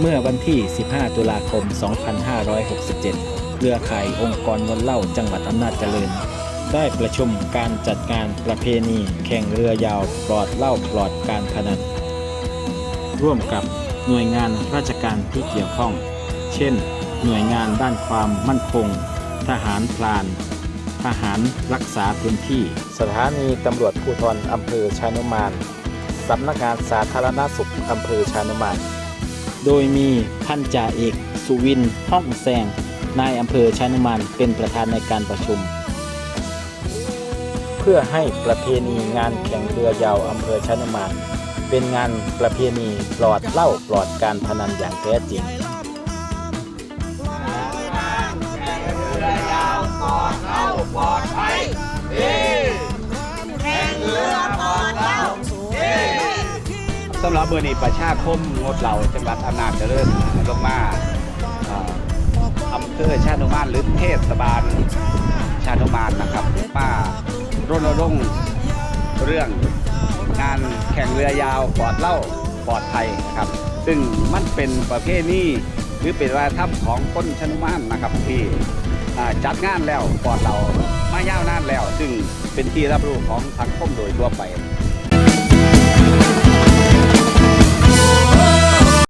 เมื่อวันที่ 15 ตุลาคม 2567 เครือข่ายองค์กรวนเล่าจังหวัดอำนาจเจริญ ได้ประชุมการจัดงานประเพณี แข่งเรือยาวปลอดเหล้าปลอดการพนัน ร่วมกับหน่วยงานราชการที่เกี่ยวข้อง เช่น หน่วยงานด้านความมั่นคง ทหารพราน ทหารรักษาพื้นที่ สถานีตำรวจภูธรอำเภอชานุมาน สำนักงานสาธารณสุขอำเภอชานุมาน โดยมีพันจ่าเอก สุวินห้องแซง นายอำเภอชานุมานเป็นประธานในการประชุม เพื่อให้ประเพณีงานแข่งเรือยาวอำเภอชานุมานเป็นงานประเพณีปลอดเหล้าปลอดการพนันอย่างแท้จริง รับเบอร์นี้ประชาคมงดเหล่าจังหวัดอำนาจเจริญลงมาเอ่ออำเภอชานุมานหรือเทศบาลชานุมานนะครับมารณรงค์เรื่องงานแข่งเรือยาวปลอดเหล่าปลอดภัยนะครับ ซึ่งมันเป็นประเภทนี้หรือเป็นวัฒนธรรมของคนชานุมานนะครับที่จัดงานแล้วปลอดเหล่ามายาวนานแล้ว ซึ่งเป็นที่รับรู้ของสังคมโดยทั่วไป